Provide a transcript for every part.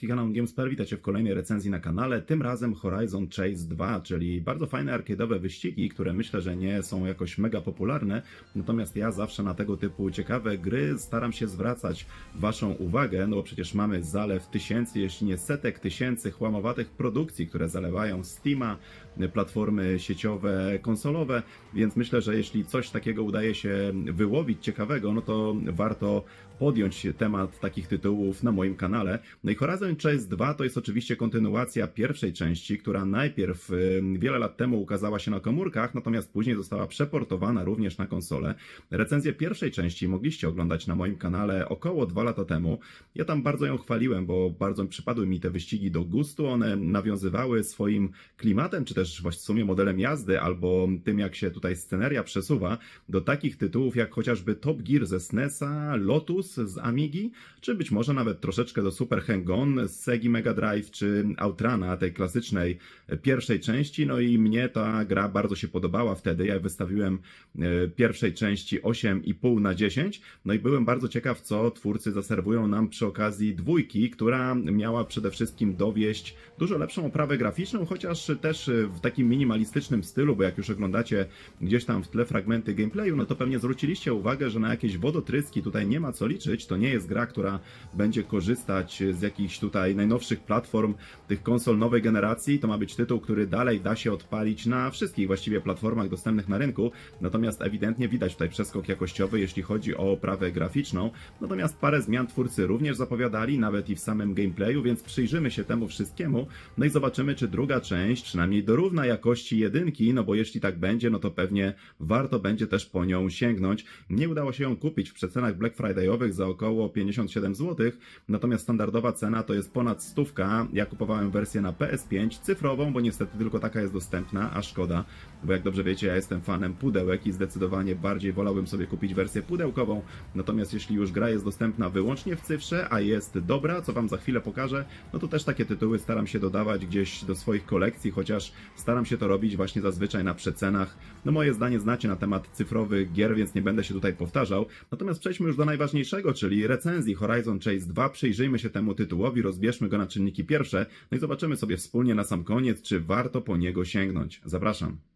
polski kanał Gamesper. Witajcie w kolejnej recenzji na kanale. Tym razem Horizon Chase 2, czyli bardzo fajne arcade'owe wyścigi, które myślę, że nie są jakoś mega popularne. Natomiast ja zawsze na tego typu ciekawe gry staram się zwracać Waszą uwagę, no bo przecież mamy zalew tysięcy, jeśli nie setek tysięcy chłamowatych produkcji, które zalewają Steama, platformy sieciowe, konsolowe, więc myślę, że jeśli coś takiego udaje się wyłowić ciekawego, no to warto podjąć temat takich tytułów na moim kanale. No i Horizon Chase 2 to jest oczywiście kontynuacja pierwszej części, która najpierw y, wiele lat temu ukazała się na komórkach, natomiast później została przeportowana również na konsolę. Recenzję pierwszej części mogliście oglądać na moim kanale około dwa lata temu. Ja tam bardzo ją chwaliłem, bo bardzo przypadły mi te wyścigi do gustu. One nawiązywały swoim klimatem, czy też w sumie modelem jazdy, albo tym jak się tutaj sceneria przesuwa do takich tytułów jak chociażby Top Gear ze SNESa, Lotus z Amigi, czy być może nawet troszeczkę do Super Hang-On z Segi Mega Drive, czy Outrana, tej klasycznej e, pierwszej części. No i mnie ta gra bardzo się podobała wtedy. Ja wystawiłem e, pierwszej części 8,5 na 10. No i byłem bardzo ciekaw, co twórcy zaserwują nam przy okazji dwójki, która miała przede wszystkim dowieść dużo lepszą oprawę graficzną, chociaż też w takim minimalistycznym stylu, bo jak już oglądacie gdzieś tam w tle fragmenty gameplayu, no to pewnie zwróciliście uwagę, że na jakieś wodotryski tutaj nie ma co liczyć. To nie jest gra, która będzie korzystać z jakichś tutaj najnowszych platform tych konsol nowej generacji. To ma być tytuł, który dalej da się odpalić na wszystkich właściwie platformach dostępnych na rynku. Natomiast ewidentnie widać tutaj przeskok jakościowy, jeśli chodzi o oprawę graficzną. Natomiast parę zmian twórcy również zapowiadali, nawet i w samym gameplayu, więc przyjrzymy się temu wszystkiemu. No i zobaczymy, czy druga część przynajmniej dorówna jakości jedynki, no bo jeśli tak będzie, no to pewnie warto będzie też po nią sięgnąć. Nie udało się ją kupić w przecenach Black Friday'owych za około 57 zł, natomiast standardowa cena to jest ponad stówka. Ja kupowałem wersję na PS5 cyfrową, bo niestety tylko taka jest dostępna, a szkoda, bo jak dobrze wiecie, ja jestem fanem pudełek i zdecydowanie bardziej wolałbym sobie kupić wersję pudełkową. Natomiast jeśli już gra jest dostępna wyłącznie w cyfrze, a jest dobra, co wam za chwilę pokażę, no to też takie tytuły staram się dodawać gdzieś do swoich kolekcji, chociaż staram się to robić właśnie zazwyczaj na przecenach. No moje zdanie znacie na temat cyfrowych gier, więc nie będę się tutaj powtarzał. Natomiast przejdźmy już do najważniejszego, czyli recenzji Horizon Chase 2. Przyjrzyjmy się temu tytułowi, rozbierzmy go na czynniki pierwsze, no i zobaczymy sobie wspólnie na sam koniec, czy warto po niego sięgnąć. Zapraszam.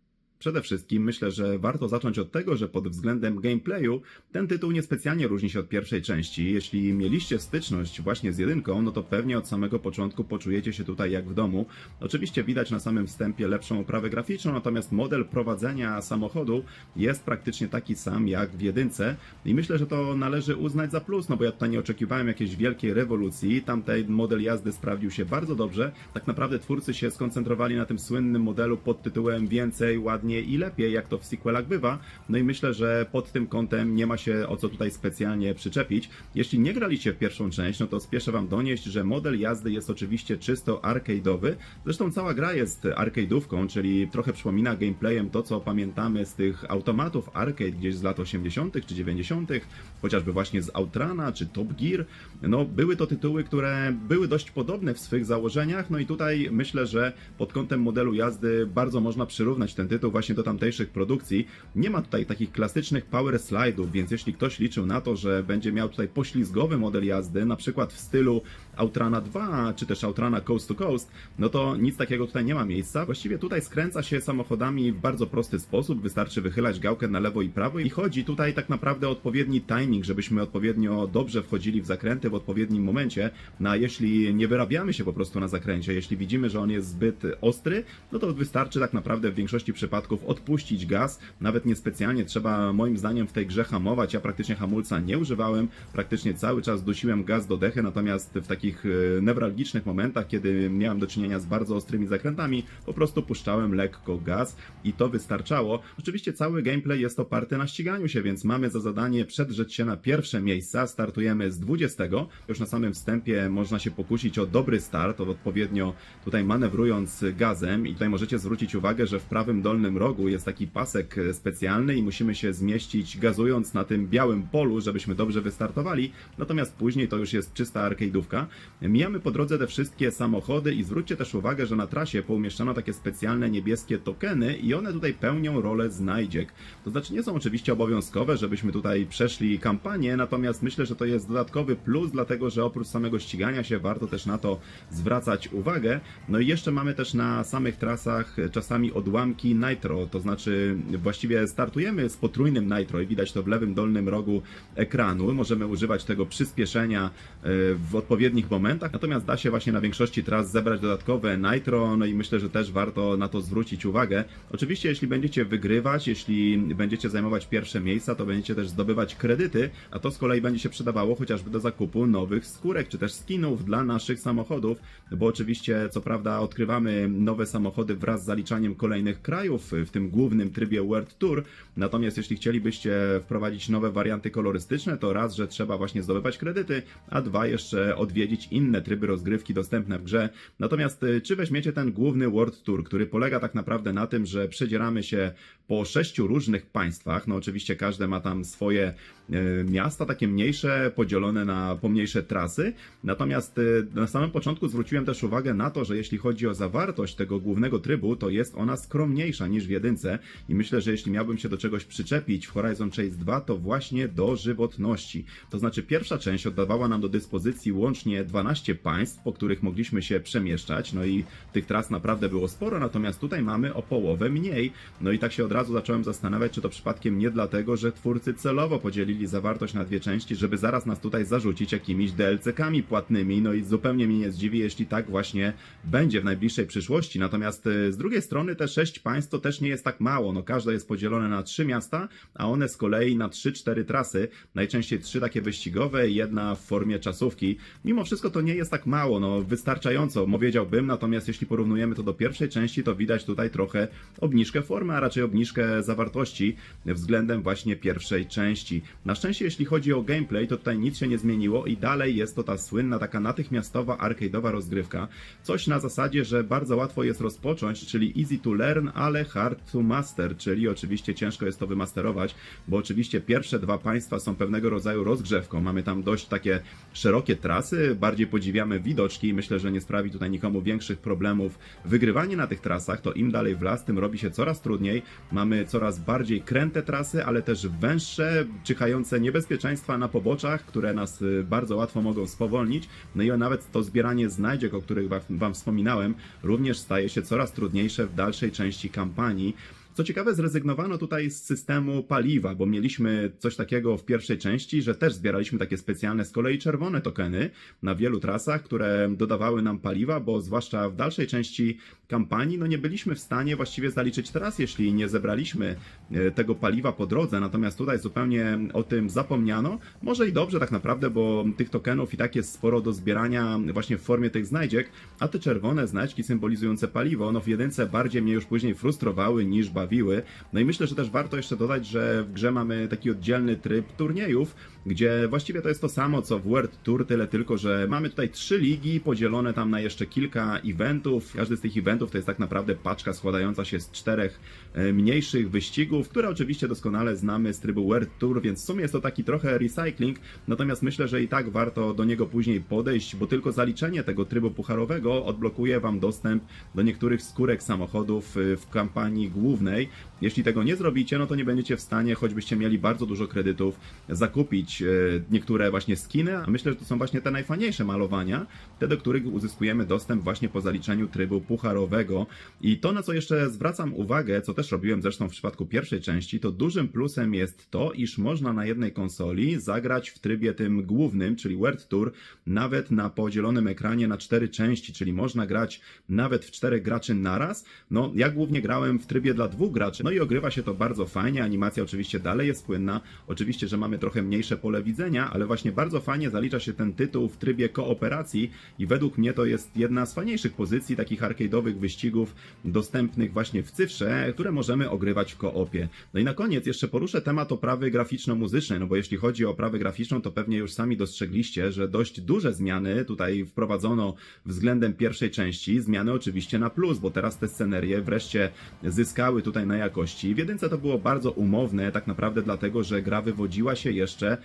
Przede wszystkim myślę, że warto zacząć od tego, że pod względem gameplayu ten tytuł niespecjalnie różni się od pierwszej części. Jeśli mieliście styczność właśnie z jedynką, no to pewnie od samego początku poczujecie się tutaj jak w domu. Oczywiście widać na samym wstępie lepszą oprawę graficzną, natomiast model prowadzenia samochodu jest praktycznie taki sam jak w jedynce i myślę, że to należy uznać za plus, no bo ja tutaj nie oczekiwałem jakiejś wielkiej rewolucji. Tamtej model jazdy sprawdził się bardzo dobrze. Tak naprawdę twórcy się skoncentrowali na tym słynnym modelu pod tytułem więcej, ładniej i lepiej, jak to w sequelach bywa. No i myślę, że pod tym kątem nie ma się o co tutaj specjalnie przyczepić. Jeśli nie graliście w pierwszą część, no to spieszę wam donieść, że model jazdy jest oczywiście czysto arcade'owy. Zresztą cała gra jest arcade'ówką, czyli trochę przypomina gameplayem to, co pamiętamy z tych automatów arcade gdzieś z lat 80. czy 90., chociażby właśnie z Outrana czy Top Gear. No, były to tytuły, które były dość podobne w swych założeniach, no i tutaj myślę, że pod kątem modelu jazdy bardzo można przyrównać ten tytuł właśnie do tamtejszych produkcji. Nie ma tutaj takich klasycznych power slide'ów, więc jeśli ktoś liczył na to, że będzie miał tutaj poślizgowy model jazdy, na przykład w stylu Outrana 2, czy też Outrana Coast to Coast, no to nic takiego tutaj nie ma miejsca. Właściwie tutaj skręca się samochodami w bardzo prosty sposób, wystarczy wychylać gałkę na lewo i prawo i chodzi tutaj tak naprawdę o odpowiedni timing, żebyśmy odpowiednio dobrze wchodzili w zakręty w odpowiednim momencie. No a jeśli nie wyrabiamy się po prostu na zakręcie, jeśli widzimy, że on jest zbyt ostry, no to wystarczy tak naprawdę w większości przypadków odpuścić gaz. Nawet niespecjalnie trzeba moim zdaniem w tej grze hamować. Ja praktycznie hamulca nie używałem, praktycznie cały czas dusiłem gaz do dechy, natomiast w takich e, newralgicznych momentach, kiedy miałem do czynienia z bardzo ostrymi zakrętami, po prostu puszczałem lekko gaz i to wystarczało. Oczywiście cały gameplay jest oparty na ściganiu się, więc mamy za zadanie przedrzeć się na pierwsze miejsca. Startujemy z 20. Już na samym wstępie można się pokusić o dobry start, odpowiednio tutaj manewrując gazem i tutaj możecie zwrócić uwagę, że w prawym dolnym rogu jest taki pasek specjalny i musimy się zmieścić gazując na tym białym polu, żebyśmy dobrze wystartowali. Natomiast później to już jest czysta arcade'ówka. Mijamy po drodze te wszystkie samochody i zwróćcie też uwagę, że na trasie poumieszczano takie specjalne niebieskie tokeny i one tutaj pełnią rolę znajdziek. To znaczy nie są oczywiście obowiązkowe, żebyśmy tutaj przeszli kampanię, natomiast myślę, że to jest dodatkowy plus, dlatego że oprócz samego ścigania się warto też na to zwracać uwagę. No i jeszcze mamy też na samych trasach czasami odłamki nitro, to znaczy właściwie startujemy z potrójnym nitro i widać to w lewym dolnym rogu ekranu. Możemy używać tego przyspieszenia e, w odpowiednich momentach, natomiast da się właśnie na większości tras zebrać dodatkowe nitro, no i myślę, że też warto na to zwrócić uwagę. Oczywiście jeśli będziecie wygrywać, jeśli będziecie zajmować pierwsze miejsca, to będziecie też zdobywać kredyty, a to z kolei będzie się przydawało chociażby do zakupu nowych skórek, czy też skinów dla naszych samochodów, bo oczywiście co prawda odkrywamy nowe samochody wraz z zaliczaniem kolejnych krajów w tym głównym trybie World Tour, natomiast jeśli chcielibyście wprowadzić nowe warianty kolorystyczne, to raz, że trzeba właśnie zdobywać kredyty, a dwa jeszcze odwiedzić inne tryby rozgrywki dostępne w grze. Natomiast y, czy weźmiecie ten główny World Tour, który polega tak naprawdę na tym, że przedzieramy się po sześciu różnych państwach, no oczywiście każde ma tam swoje y, miasta, takie mniejsze, podzielone na pomniejsze trasy, natomiast y, na samym początku zwróciłem też uwagę na to, że jeśli chodzi o zawartość tego głównego trybu, to jest ona skromniejsza niż w jedynce i myślę, że jeśli miałbym się do czegoś przyczepić w Horizon Chase 2, to właśnie do żywotności. To znaczy pierwsza część oddawała nam do dyspozycji łącznie 12 państw, po których mogliśmy się przemieszczać, no i tych tras naprawdę było sporo, natomiast tutaj mamy o połowę mniej. No i tak się od razu zacząłem zastanawiać, czy to przypadkiem nie dlatego, że twórcy celowo podzielili zawartość na dwie części, żeby zaraz nas tutaj zarzucić jakimiś DLC-kami płatnymi, no i zupełnie mnie nie zdziwi, jeśli tak właśnie będzie w najbliższej przyszłości. Natomiast y, z drugiej strony te sześć państw to też nie jest tak mało, no każde jest podzielone na trzy miasta, a one z kolei na trzy, cztery trasy, najczęściej trzy takie wyścigowe, jedna w formie czasówki. Mimo wszystko to nie jest tak mało, no wystarczająco, powiedziałbym, natomiast jeśli porównujemy to do pierwszej części, to widać tutaj trochę obniżkę formy, a raczej obniżkę zawartości względem właśnie pierwszej części. Na szczęście, jeśli chodzi o gameplay, to tutaj nic się nie zmieniło i dalej jest to ta słynna, taka natychmiastowa, arcade'owa rozgrywka. Coś na zasadzie, że bardzo łatwo jest rozpocząć, czyli easy to learn, ale hard to master, czyli oczywiście ciężko jest to wymasterować, bo oczywiście pierwsze dwa państwa są pewnego rodzaju rozgrzewką. Mamy tam dość takie szerokie trasy, bardziej podziwiamy widoczki i myślę, że nie sprawi tutaj nikomu większych problemów wygrywanie na tych trasach, to im dalej w las, tym robi się coraz trudniej. Mamy coraz bardziej kręte trasy, ale też węższe, czyhające niebezpieczeństwa na poboczach, które nas y, bardzo łatwo mogą spowolnić. No i nawet to zbieranie znajdziek, o których wa- Wam wspominałem, również staje się coraz trudniejsze w dalszej części kampanii. Co ciekawe, zrezygnowano tutaj z systemu paliwa, bo mieliśmy coś takiego w pierwszej części, że też zbieraliśmy takie specjalne z kolei czerwone tokeny na wielu trasach, które dodawały nam paliwa, bo zwłaszcza w dalszej części kampanii, no nie byliśmy w stanie właściwie zaliczyć tras, jeśli nie zebraliśmy e, tego paliwa po drodze, natomiast tutaj zupełnie o tym zapomniano. Może i dobrze tak naprawdę, bo tych tokenów i tak jest sporo do zbierania właśnie w formie tych znajdziek, a te czerwone znajdźki symbolizujące paliwo, no w jedynce bardziej mnie już później frustrowały niż No i myślę, że też warto jeszcze dodać, że w grze mamy taki oddzielny tryb turniejów, gdzie właściwie to jest to samo co w World Tour, tyle tylko, że mamy tutaj trzy ligi podzielone tam na jeszcze kilka eventów. Każdy z tych eventów to jest tak naprawdę paczka składająca się z czterech e, mniejszych wyścigów, które oczywiście doskonale znamy z trybu World Tour, więc w sumie jest to taki trochę recycling, natomiast myślę, że i tak warto do niego później podejść, bo tylko zaliczenie tego trybu pucharowego odblokuje Wam dostęp do niektórych skórek samochodów y, w kampanii głównej. Jeśli tego nie zrobicie, no to nie będziecie w stanie, choćbyście mieli bardzo dużo kredytów, zakupić y, niektóre właśnie skiny, a myślę, że to są właśnie te najfajniejsze malowania, te do których uzyskujemy dostęp właśnie po zaliczeniu trybu pucharowego. I to, na co jeszcze zwracam uwagę, co też robiłem zresztą w przypadku pierwszej części, to dużym plusem jest to, iż można na jednej konsoli zagrać w trybie tym głównym, czyli World Tour, nawet na podzielonym ekranie na cztery części, czyli można grać nawet w czterech graczy naraz. No, ja głównie grałem w trybie dla dwóch graczy, no i ogrywa się to bardzo fajnie, animacja oczywiście dalej jest płynna, oczywiście, że mamy trochę mniejsze pole widzenia, ale właśnie bardzo fajnie zalicza się ten tytuł w trybie kooperacji i według mnie to jest jedna z fajniejszych pozycji takich arcade'owych wyścigów dostępnych właśnie w cyfrze, które możemy ogrywać w koopie. No i na koniec jeszcze poruszę temat oprawy graficzno-muzycznej, no bo jeśli chodzi o oprawę graficzną, to pewnie już sami dostrzegliście, że dość duże zmiany tutaj wprowadzono względem pierwszej części, zmiany oczywiście na plus, bo teraz te scenerie wreszcie zyskały tutaj na jakości. W jedynce to było bardzo umowne, tak naprawdę dlatego, że gra wywodziła się jeszcze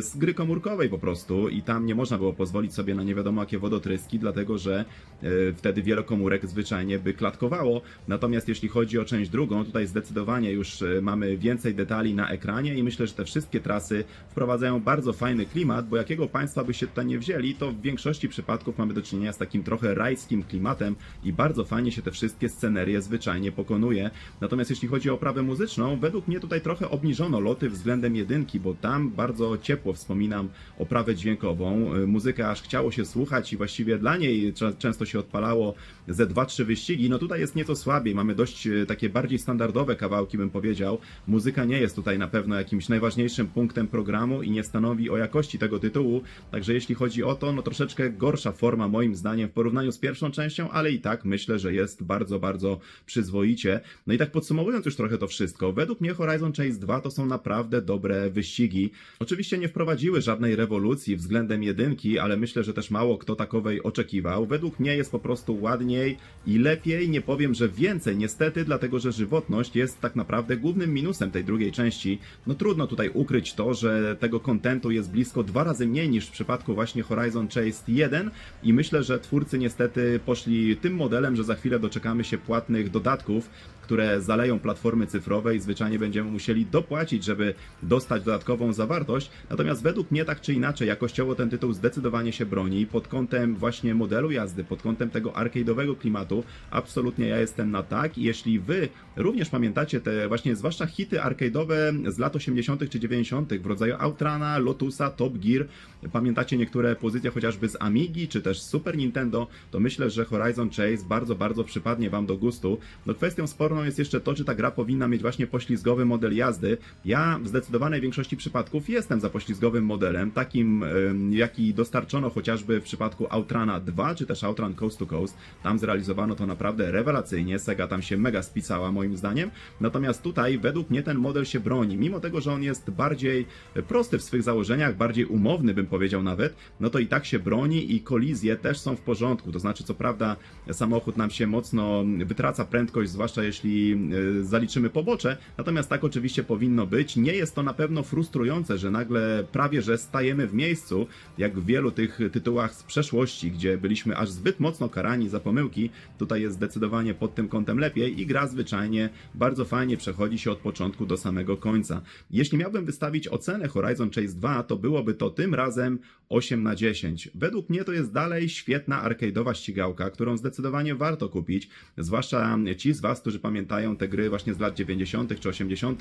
z gry komórkowej po prostu i tam nie można było pozwolić sobie na nie wiadomo jakie wodotryski, dlatego że e, wtedy wiele komórek zwyczajnie by klatkowało. Natomiast jeśli chodzi o część drugą, tutaj zdecydowanie już e, mamy więcej detali na ekranie i myślę, że te wszystkie trasy wprowadzają bardzo fajny klimat, bo jakiego państwa by się tutaj nie wzięli, to w większości przypadków mamy do czynienia z takim trochę rajskim klimatem i bardzo fajnie się te wszystkie scenerie zwyczajnie pokonuje. Natomiast jeśli chodzi o oprawę muzyczną, według mnie tutaj trochę obniżono loty względem jedynki, bo tam bardzo ciepło wspominam oprawę dźwiękową. Y, Muzykę aż chciało się słuchać i właściwie dla niej często się odpalało ze 2-3 wyścigi. No tutaj jest nieco słabiej, mamy dość y, takie bardziej standardowe kawałki, bym powiedział. Muzyka nie jest tutaj na pewno jakimś najważniejszym punktem programu i nie stanowi o jakości tego tytułu. Także jeśli chodzi o to, no troszeczkę gorsza forma moim zdaniem w porównaniu z pierwszą częścią, ale i tak myślę, że jest bardzo, bardzo przyzwoicie. No i tak podsumowując już trochę to wszystko, według mnie Horizon Chase 2 to są naprawdę dobre wyścigi. Oczywiście nie wprowadziły żadnej rewolucji względem jedynki, ale myślę, że też mało kto takowej oczekiwał. Według mnie jest po prostu ładniej i lepiej, nie powiem, że więcej niestety, dlatego że żywotność jest tak naprawdę głównym minusem tej drugiej części. No trudno tutaj ukryć to, że tego kontentu jest blisko dwa razy mniej niż w przypadku właśnie Horizon Chase 1 i myślę, że twórcy niestety poszli tym modelem, że za chwilę doczekamy się płatnych dodatków, które zaleją platformy cyfrowe i zwyczajnie będziemy musieli dopłacić, żeby dostać dodatkową zawartość. Natomiast według mnie tak czy inaczej jakościowo ten tytuł zdecydowanie się broni pod kątem właśnie modelu jazdy, pod kątem tego arcade'owego klimatu. Absolutnie ja jestem na tak jeśli wy również pamiętacie te właśnie zwłaszcza hity arcade'owe z lat 80. czy 90. w rodzaju Outrana, Lotusa, Top Gear, pamiętacie niektóre pozycje chociażby z Amigi czy też Super Nintendo, to myślę, że Horizon Chase bardzo, bardzo przypadnie wam do gustu. No kwestią sporną jest jeszcze to, czy ta gra powinna mieć właśnie poślizgowy model jazdy. Ja w zdecydowanej większości przypadków jestem za poślizgowym modelem, takim jaki dostarczono chociażby w przypadku Outrana 2 czy też Outrun Coast to Coast. Tam zrealizowano to naprawdę rewelacyjnie, Sega tam się mega spisała moim zdaniem. Natomiast tutaj według mnie ten model się broni, mimo tego, że on jest bardziej prosty w swych założeniach, bardziej umowny bym powiedział nawet, no to i tak się broni i kolizje też są w porządku. To znaczy, co prawda, samochód nam się mocno wytraca prędkość, zwłaszcza jeśli e, zaliczymy pobocze, natomiast tak oczywiście powinno być. Nie jest to na pewno frustrujące, że nagle prawie że stajemy w miejscu, jak w wielu tych tytułach z przeszłości, gdzie byliśmy aż zbyt mocno karani za pomyłki. Tutaj jest zdecydowanie pod tym kątem lepiej i gra zwyczajnie bardzo fajnie przechodzi się od początku do samego końca. Jeśli miałbym wystawić ocenę Horizon Chase 2, to byłoby to tym razem 8 na 10. Według mnie to jest dalej świetna arcade'owa ścigałka, którą zdecydowanie warto kupić, zwłaszcza ci z Was, którzy pamiętają te gry właśnie z lat 90. czy 80.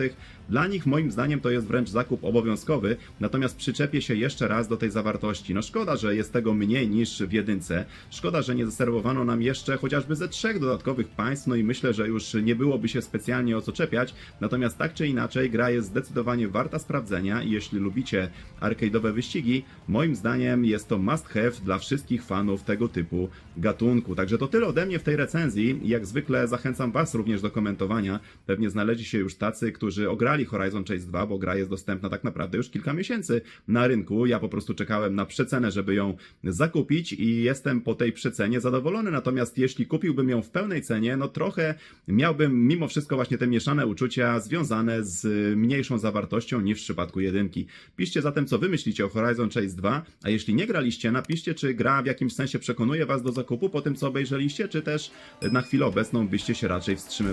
Dla nich moim zdaniem to jest wręcz zakup obowiązkowy, natomiast przyczepię się jeszcze raz do tej zawartości. No szkoda, że jest tego mniej niż w jedynce. Szkoda, że nie zaserwowano nam jeszcze chociażby ze trzech dodatkowych państw, no i myślę, że już nie byłoby się specjalnie o co czepiać. Natomiast tak czy inaczej, gra jest zdecydowanie warta sprawdzenia i jeśli lubicie arcade'owe wyścigi, moim zdaniem jest to must have dla wszystkich fanów tego typu gatunku. Także to tyle ode mnie w tej recenzji. Jak zwykle zachęcam Was również do komentowania. Pewnie znaleźli się już tacy, którzy ograli Horizon Chase 2, bo gra jest dostępna tak naprawdę już kilka miesięcy na rynku. Ja po prostu czekałem na przecenę, żeby ją zakupić i jestem po tej przecenie zadowolony. Natomiast jeśli kupiłbym ją w pełnej cenie, no trochę miałbym mimo wszystko właśnie te mieszane uczucia związane z mniejszą zawartością niż w przypadku jedynki. Piszcie zatem, co wy myślicie o Horizon Chase 2, a jeśli nie graliście, napiszcie, czy gra w jakimś sensie przekonuje was do zakupu po tym, co obejrzeliście, czy też na chwilę obecną byście się raczej wstrzymywali.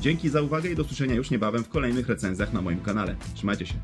Dzięki za uwagę i do usłyszenia już niebawem w kolejnych recenzjach na moim kanale. Trzymajcie się.